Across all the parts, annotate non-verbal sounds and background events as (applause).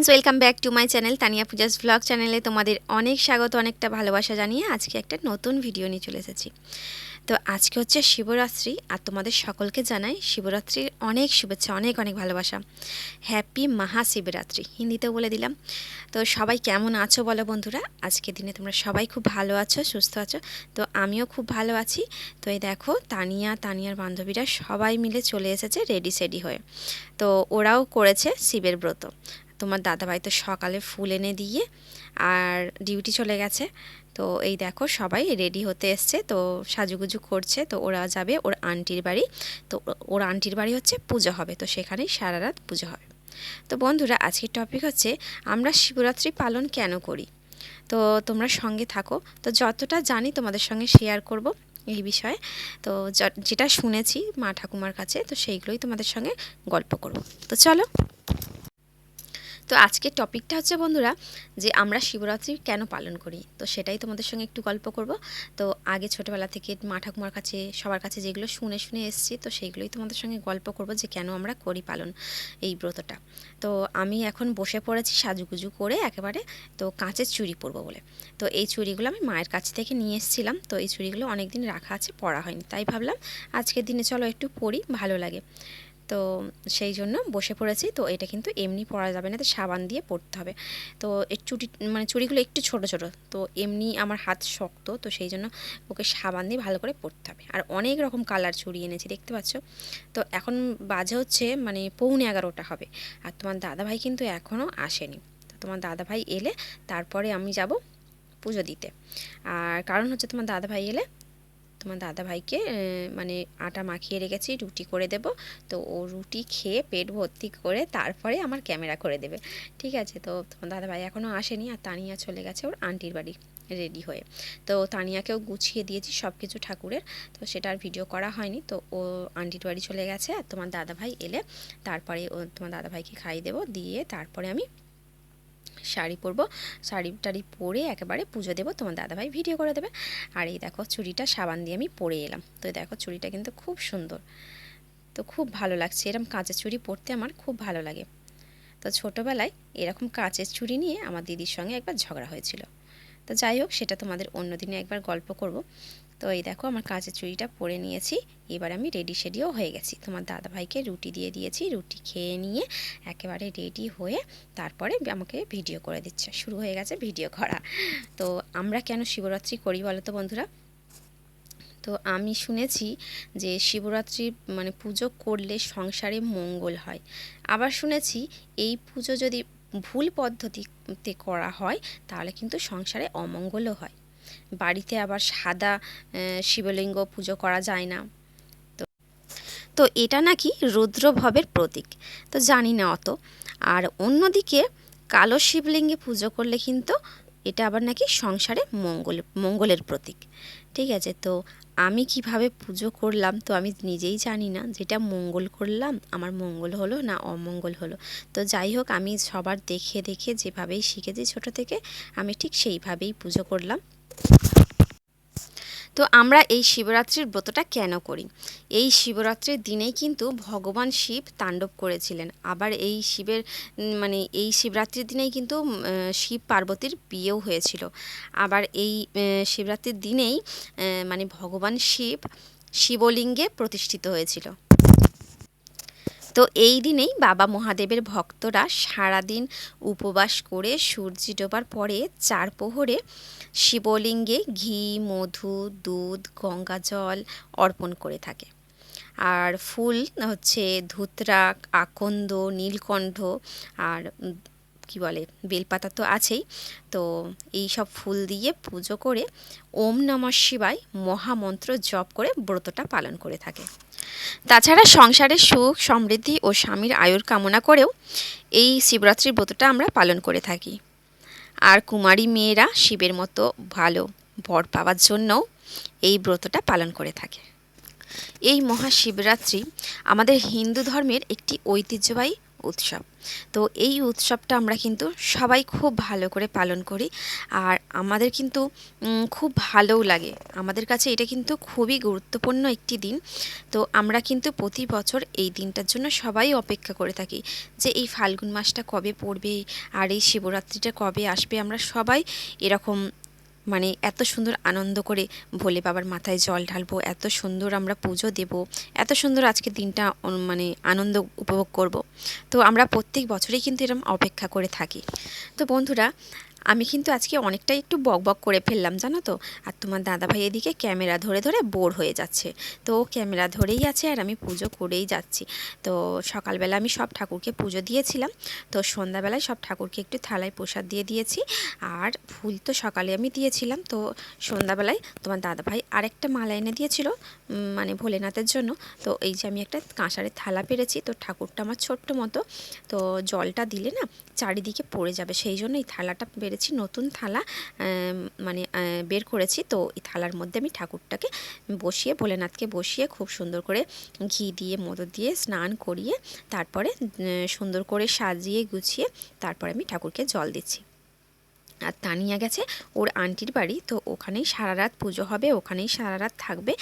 Friends welcome back to my channel Tania Pujas vlog চ্যানেলে তোমাদের অনেক স্বাগত, অনেকটা ভালোবাসা জানিয়ে আজকে একটা নতুন ভিডিও নিয়ে চলে এসেছি। তো আজকে হচ্ছে শিবরাত্রি, আর তোমাদের সকলকে জানাই শিবরাত্রির অনেক শুভেচ্ছা, অনেক অনেক ভালোবাসা। হ্যাপি মহাশিবরাত্রি, হিন্দিতেও বলে দিলাম। তো সবাই কেমন আছো বলো বন্ধুরা? আজকে দিনে তোমরা সবাই খুব ভালো আছো, সুস্থ আছো। তো আমিও খুব ভালো আছি। তো এই দেখো, তানিয়া, তানিয়ার বান্ধবীরা সবাই মিলে চলে এসেছে রেডি সেডি হয়ে। তো ওরাও করেছে শিবের ব্রত। তোমার দাদাভাই তো সকালে ফুল এনে দিয়ে আর ডিউটি চলে গেছে। তো এই দেখো সবাই রেডি হতে এসছে। তো সাজুগুজু করছে। তো ওরা যাবে ওর আন্টির বাড়ি। তো ওর আন্টির বাড়ি হচ্ছে পুজো হবে। তো সেখানেই সারা রাত পুজো হবে তো বন্ধুরা, আজকের টপিক হচ্ছে আমরা শিবরাত্রি পালন কেন করি? তো তোমরা সঙ্গে থাকো। তো যতটা জানি তোমাদের সঙ্গে শেয়ার করব এই বিষয়ে। তো যেটা শুনেছি মা ঠাকুমার কাছে, তো সেইগুলোই তোমাদের সঙ্গে গল্প করব। তো চলো। তো আজকের টপিকটা হচ্ছে, বন্ধুরা, যে আমরা শিবরাত্রি কেন পালন করি? তো সেটাই তোমাদের সঙ্গে একটু গল্প করব। তো আগে ছোটোবেলা থেকে মা ঠাকুমার কাছে, সবার কাছে যেগুলো শুনে শুনে এসেছি, তো সেইগুলোই তোমাদের সঙ্গে গল্প করব যে কেন আমরা করি পালন এই ব্রতটা। তো আমি এখন বসে পড়েছি সাজুগুজু করে একেবারে, তো কাঁচের চুড়ি পরবো বলে। তো এই চুড়িগুলো আমি মায়ের কাছ থেকে নিয়ে এসেছিলাম, তো এই চুড়িগুলো অনেক দিন রাখা আছে, পরা হয়নি। তাই ভাবলাম আজকের দিনে চলো একটু পরি, ভালো লাগে। তো সেই জন্য বসে পড়েছি। তো এটা কিন্তু এমনি পরা যাবে না তো সাবান দিয়ে পরতে হবে। তো এর চুটি মানে চুড়িগুলো একটু ছোট ছোট। তো এমনি আমার হাত শক্ত, তো সেই জন্য ওকে সাবান দিয়ে ভালো করে পরতে হবে। আর অনেক রকম কালার চুড়ি এনেছি, দেখতে পাচ্ছ? তো এখন বাজে হচ্ছে মানে পৌনে এগারোটা হবে। আর তোমার দাদাভাই কিন্তু এখনও আসেনি। তো তোমার দাদাভাই এলে তারপরে আমি যাব পুজো দিতে। আর কারণ হচ্ছে তোমার দাদাভাই এলে তোমার দাদাভাইকে আহ, মানে আটা মাখিয়ে রেখেছি রুটি করে দেব। তো ও রুটি খেয়ে পেট ভর্তি করে তারপরে আমার ক্যামেরা করে দেবে। ঠিক আছে? তো তোমার দাদাভাই এখনও আসেনি আর তানিয়া চলে গেছে ওর আন্টির বাড়ি রেডি হয়ে। তো তানিয়াকেও গুছিয়ে দিয়েছি সব কিছু ঠাকুরের। তো সেটা আর ভিডিও করা হয়নি। তো ও আন্টির বাড়ি চলে গেছে আর তোমার দাদাভাই এলে তারপরে তোমার দাদাভাইকে খাইয়ে দেবো। দিয়ে তারপরে আমি শাড়ি পরবো, শাড়ি টাড়ি পরে একেবারে পুজো দেবো, তোমার দাদাভাই ভিডিও করে দেবে। আর এই দেখো চুড়িটা সাবান দিয়ে আমি পরে এলাম। তো দেখো চুড়িটা কিন্তু খুব সুন্দর। তো খুব ভালো লাগছে এরকম কাঁচের চুড়ি পরতে আমার খুব ভালো লাগে। তো ছোটোবেলায় এরকম কাঁচের চুড়ি নিয়ে আমার দিদির সঙ্গে একবার ঝগড়া হয়েছিল। তো যাই হোক, সেটা তোমাদের অন্য দিনে একবার গল্প করব। তো এই দেখো আমার কাঁচের চুড়িটা পরে নিয়েছি। এবার আমি রেডি শেডিও হয়ে গেছি। তোমার দাদাভাইকে রুটি দিয়ে দিয়েছি। রুটি খেয়ে নিয়ে একেবারে রেডি হয়ে তারপরে আমাকে ভিডিও করে দিচ্ছে। শুরু হয়ে গেছে ভিডিও করা। তো আমরা কেন শিবরাত্রি করি বলো তো বন্ধুরা? তো আমি শুনেছি যে শিবরাত্রি মানে পুজো করলে সংসারে মঙ্গল হয়। আবার শুনেছি এই পুজো যদি ভুল পদ্ধতিতে করা হয়, তাহলে কিন্তু সংসারে অমঙ্গলও হয়। বাড়িতে আবার সাদা শিবলিঙ্গ পুজো করা যায় না। তো তো এটা নাকি রুদ্রভবের প্রতীক। তো জানি না অত। আর অন্যদিকে কালো শিবলিঙ্গে পুজো করলে কিন্তু এটা আবার নাকি সংসারে মঙ্গল, মঙ্গলের প্রতীক। ঠিক আছে, তো আমি কীভাবে পুজো করলাম তো আমি নিজেই জানি না। যেটা মঙ্গল করলাম, আমার মঙ্গল হলো না অমঙ্গল হলো। তো যাই হোক, আমি সবার দেখে দেখে যেভাবেই শিখেছি ছোট থেকে, আমি ঠিক সেইভাবেই পুজো করলাম। তো আমরা এই শিবরাত্রির ব্রতটা কেন করি? এই শিবরাত্রির দিনেই কিন্তু ভগবান শিব তাণ্ডব করেছিলেন। আবার এই শিবের মানে এই শিবরাত্রির দিনেই কিন্তু শিব পার্বতীর বিয়েও হয়েছিল। আবার এই শিবরাত্রির দিনেই মানে ভগবান শিব শিবলিঙ্গে প্রতিষ্ঠিত হয়েছিল। তো এই দিনেই বাবা মহাদেবের ভক্তরা সারাদিন উপবাস করে সূর্য ডোবার পরে চার প্রহরে শিবলিঙ্গে ঘি, মধু, দুধ, গঙ্গা জল অর্পণ করে থাকে। আর ফুল হচ্ছে ধুতরা আকন্দ, নীলকণ্ঠ আর কি বলে, বেলপাতা তো আছেই। তো এই সব ফুল দিয়ে পুজো করে ওম নমঃ শিবায় মহামন্ত্র জপ করে ব্রতটা পালন করে থাকে। তাছাড়া সংসারের সুখ, সমৃদ্ধি ও স্বামীর আয়ুর কামনা করেও এই শিবরাত্রির ব্রতটা আমরা পালন করে থাকি। আর কুমারী মেয়েরা শিবের মতো ভালো বর পাওয়ার জন্যও এই ব্রতটা পালন করে থাকে। এই মহাশিবরাত্রি আমাদের হিন্দু ধর্মের একটি ঐতিহ্যবাহী উৎসব। তো এই উৎসবটা আমরা কিন্তু সবাই খুব ভালো করে পালন করি। আর আমাদের কিন্তু খুব ভালোও লাগে। আমাদের কাছে এটা কিন্তু খুবই গুরুত্বপূর্ণ একটি দিন। তো আমরা কিন্তু প্রতি বছর এই দিনটার জন্য সবাই অপেক্ষা করে থাকি যে এই ফাল্গুন মাসটা কবে পড়বে, আর এই শিবরাত্রিটা কবে আসবে, আমরা সবাই এরকম মানে এত সুন্দর আনন্দ করে ভোলে বাবার মাথায় জল ঢালবো, এত সুন্দর আমরা পুজো দেব, এত সুন্দর আজকে দিনটা মানে আনন্দ উপভোগ করব। তো আমরা প্রত্যেক বছরেই কিন্তু এরকম অপেক্ষা করে থাকি। তো বন্ধুরা আমি কিন্তু আজকে অনেকটাই একটু বক বক করে ফেললাম, জানো তো? আর তোমার দাদাভাই এদিকে ক্যামেরা ধরে ধরে বোর হয়ে যাচ্ছে। তো ক্যামেরা ধরেই আছে আর আমি পুজো করেই যাচ্ছি। তো সকালবেলা আমি সব ঠাকুরকে পুজো দিয়েছিলাম। তো সন্ধ্যাবেলায় সব ঠাকুরকে একটু থালায় প্রসাদ দিয়ে দিয়েছি। আর ফুল তো সকালে আমি দিয়েছিলাম। তো সন্ধ্যাবেলায় তোমার দাদাভাই আরেকটা মালা এনে দিয়েছিল মানে ভোলেনাথের জন্য। তো এই যে আমি একটা কাঁসারের থালা পেরেছি, তো ঠাকুরটা আমার ছোট্ট মতো। তো জলটা দিলে না চারিদিকে পড়ে যাবে, সেই জন্য এই থালাটা পেরেছি, নতুন থালা মানে বের করেছি। তো এই থালার মধ্যে আমি ঠাকুরটাকে বসিয়ে, ভোলেনাথকে বসিয়ে খুব সুন্দর করে ঘি দিয়ে, মধু দিয়ে স্নান করিয়ে, তারপরে সুন্দর করে সাজিয়ে গুছিয়ে, তারপরে আমি ঠাকুরকে জল দিচ্ছি। আর তানিয়া গেছে ওর আন্টির বাড়ি, তো ওখানেই সারা রাত পুজো হবে, ওখানেই সারা রাত থাকবে।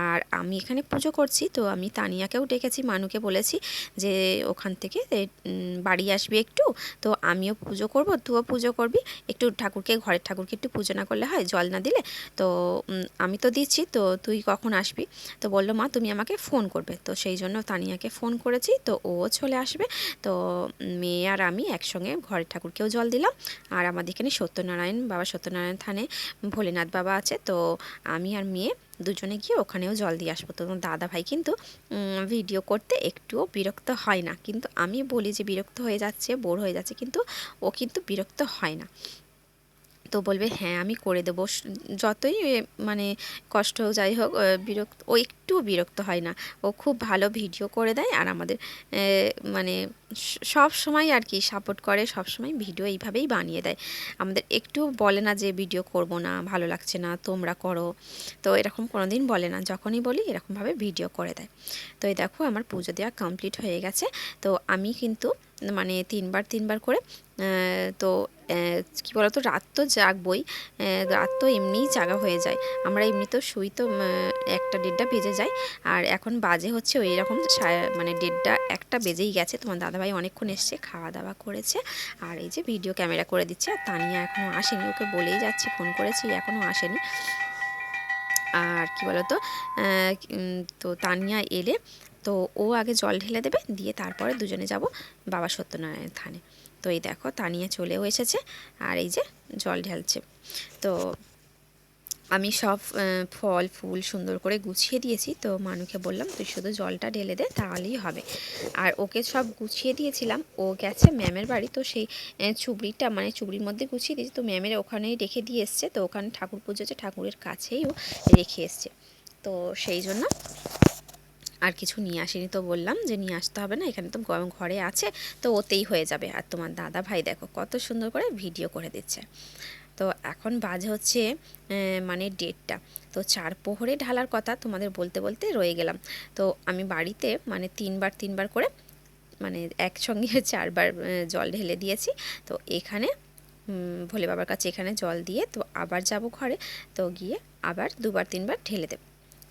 আর আমি এখানে পুজো করছি, তো আমি তানিয়াকেও ডেকেছি, মানুকে বলেছি যে ওখান থেকে বাড়ি আসবে একটু, তো আমিও পুজো করব, তুইও পুজো করবি। একটু ঠাকুরকে, ঘরের ঠাকুরকে একটু পুজো না করলে হয়, জল না দিলে। তো আমি তো দিচ্ছি, তো তুই কখন আসবি? তো বলল, মা, তুমি আমাকে ফোন করবে। তো সেই জন্য তানিয়াকে ফোন করেছি, তো ও চলে আসবে। তো মেয়ে আর আমি একসঙ্গে ঘরের ঠাকুরকেও জল দিলাম, আর আমাদের এখানে সত্যনারায়ণ, বাবা সত্যনারায়ণ থানে ভোলেনাথ বাবা আছে। তো আমি আর মেয়ে দুজনে গিয়ে ওখানেও জল দিয়ে আসব। তো দাদা ভাই কিন্তু ভিডিও করতে একটুও বিরক্ত হয় না। কিন্তু আমি বলি যে বিরক্ত হয়ে যাচ্ছে, বোর হয়ে যাচ্ছে, কিন্তু ও কিন্তু বিরক্ত হয় না। তো বলবে হ্যাঁ আমি করে দেবো। যতই মানে কষ্ট যাই হোক বিরক্ত, ও একটু বিরক্ত হয় না। ও খুব ভালো ভিডিও করে দেয় আর আমাদের মানে সব সময় আর কি সাপোর্ট করে, সব সময় ভিডিও এইভাবেই বানিয়ে দেয়। আমাদের একটু বলে না যে, ভিডিও করব না, ভালো লাগছে না, তোমরা করো। তো এরকম কোনো দিন বলে না। যখনই বলি, এরকমভাবে ভিডিও করে দেয়। তো এই দেখো, আমার পুজো দেওয়া কমপ্লিট হয়ে গেছে। তো আমি কিন্তু মানে তিনবার তিনবার করে তো কি বলতো, রাত তো জাগবই রাত তো এমনিই জাগা হয়ে যায়। আমরা এমনিতেও শুই তো একটা দেড়টা বেজে যায়। আর এখন বাজে হচ্ছে ওই রকম মানে দেড়টা, একটা বেজেই গেছে। তোমার দাদাভাই অনেকক্ষণ এসছে খাওয়া দাওয়া করেছে। আর এই যে ভিডিও ক্যামেরা করে দিচ্ছে, আর তানিয়া এখনও আসেনি। ওকে বলেই যাচ্ছি ফোন করেছি এখনও আসেনি। আর কি বলতো তো তানিয়া এলে তো ও আগে জল ঢেলে দেবে, দিয়ে তারপরে দুজনে যাব বাবা সত্যনারায়ণ থানে। তো এই দেখো, তানিয়া চলেও এসেছে আর এই যে জল ঢালছে। তো আমি সব ফল, ফুল সুন্দর করে গুছিয়ে দিয়েছি। তো মানুকে বললাম, তুই শুধু জলটা ঢেলে দে, তাহলেই হবে। আর ওকে সব গুছিয়ে দিয়েছিলাম। ও গেছে ম্যামের বাড়ি, তো সেই চুবড়িটা মানে চুবড়ির মধ্যে গুছিয়ে দিয়েছি। তো ম্যামের ওখানেই রেখে দিয়ে এসছে। তো ওখানে ঠাকুর পুজো ঠাকুরের কাছেই ও রেখে এসছে। তো সেই জন্য আর কিছু নিয়ে আসেনি তো বললাম যে নিয়ে আসতে হবে না, এখানে তো গ- ঘরে আছে, তো ওতেই হয়ে যাবে। আর তোমার দাদা ভাই দেখো কত সুন্দর করে ভিডিও করে দিচ্ছে। তো এখন বাজে হচ্ছে মানে ডেটটা তো চার পোহরে ঢালার কথা তোমাদের বলতে বলতে রয়ে গেলাম। তো আমি বাড়িতে মানে তিনবার তিনবার করে মানে একসঙ্গে (laughs) চারবার জল ঢেলে দিয়েছি। তো এখানে ভোলে বাবার কাছে এখানে জল দিয়ে তো আবার যাব ঘরে। তো গিয়ে আবার দুবার তিনবার ঢেলে দেবো।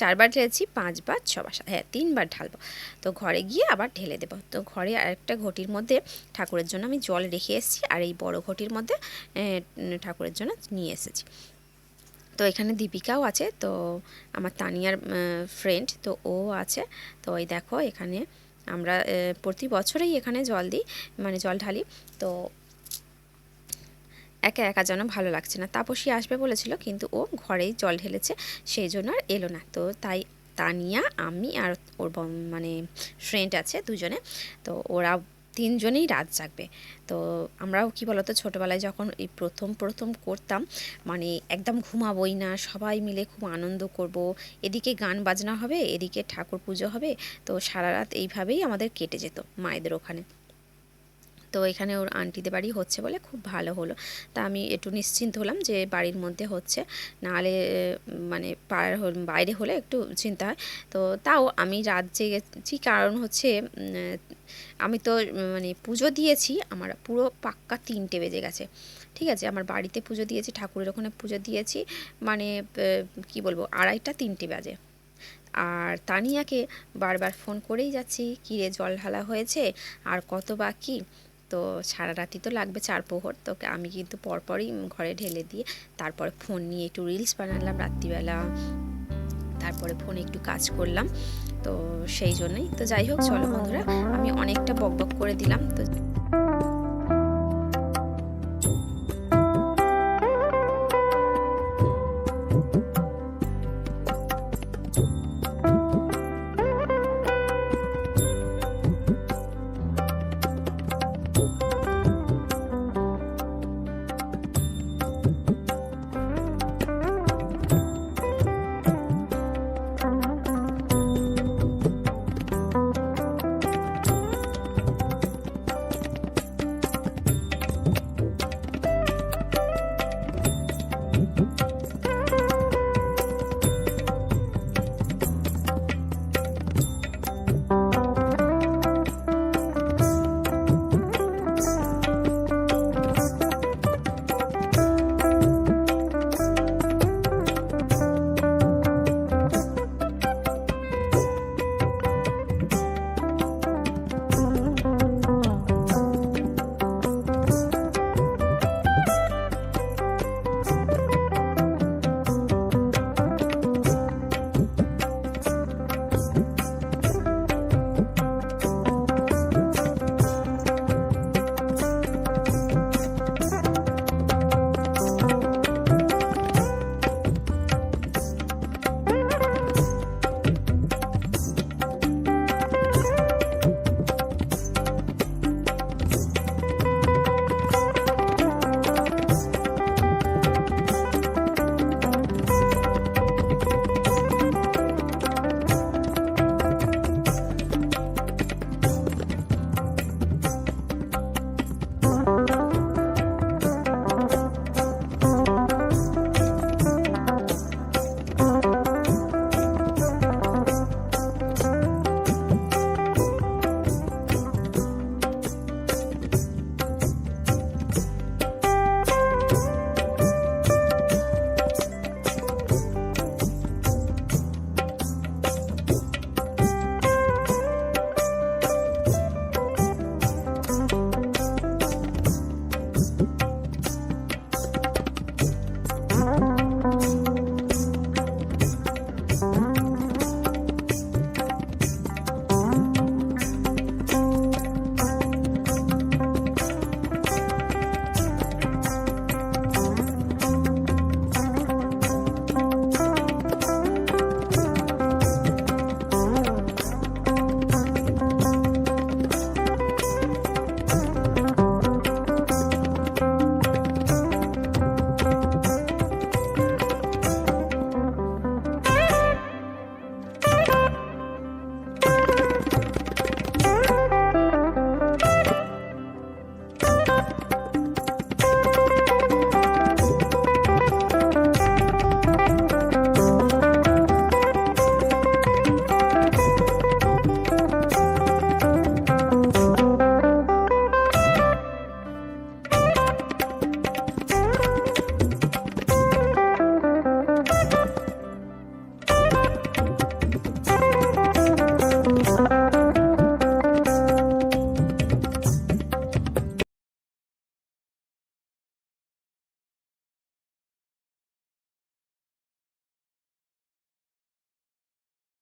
চারবার ঢেলেছি, পাঁচবার, ছবার হ্যাঁ তিনবার ঢালবো। তো ঘরে গিয়ে আবার ঢেলে দেবো। তো ঘরে আরেকটা ঘটির মধ্যে ঠাকুরের জন্য আমি জল রেখে এসেছি আর এই বড় ঘটির মধ্যে ঠাকুরের জন্য নিয়ে এসেছি। তো এখানে দীপিকাও আছে, তো আমার তানিয়ার ফ্রেন্ড তো ও আছে। তো ওই দেখো এখানে আমরা প্রতি বছরেই এখানে জল দিই মানে জল ঢালি। তো একা একা যেন ভালো লাগছে না। তাপসী আসবে বলেছিল, কিন্তু ও ঘরেই জল ঢেলেছে, সেই জন্য আর এলো না। তো তাই তানিয়া, আমি আর ওর মানে ফ্রেন্ড আছে দুজনে, তো ওরা তিনজনেই রাত জাগবে। তো আমরাও কি বলতো, ছোটোবেলায় যখন এই প্রথম প্রথম করতাম মানে একদম ঘুমাবই না, সবাই মিলে খুব আনন্দ করব। এদিকে গান বাজনা হবে, এদিকে ঠাকুর পুজো হবে, তো সারা রাত এইভাবেই আমাদের কেটে যেত মায়েদের ওখানে। তো এখানে ওর আন্টিদের বাড়ি হচ্ছে বলে খুব ভালো হলো। তা আমি একটু নিশ্চিন্ত হলাম যে বাড়ির মধ্যে হচ্ছে। নাহলে মানে পাড়ার বাইরে হলে একটু চিন্তা হয়। তো তাও আমি রাত জেগেছি, কারণ হচ্ছে আমি তো মানে পুজো দিয়েছি, আমার পুরো পাক্কা তিনটে বেজে গেছে। ঠিক আছে, আমার বাড়িতে পুজো দিয়েছি, ঠাকুরের ওখানে পুজো দিয়েছি মানে কি বলব, আড়াইটা তিনটে বাজে। আর তানিয়াকে বারবার ফোন করেই যাচ্ছি, কী রে, জল ঢালা হয়েছে? আর কত বাকি? তো সারা রাতি তো লাগবে চার প্রহর তো আমি কিন্তু পরপরই ঘরে ঢেলে দিয়ে তারপরে ফোন নিয়ে একটু রিলস বানালাম রাত্রিবেলা। তারপরে ফোনে একটু কাজ করলাম। তো সেই জন্যই। তো যাই হোক, চলো বন্ধুরা, আমি অনেকটা বক বক করে দিলাম। তো Música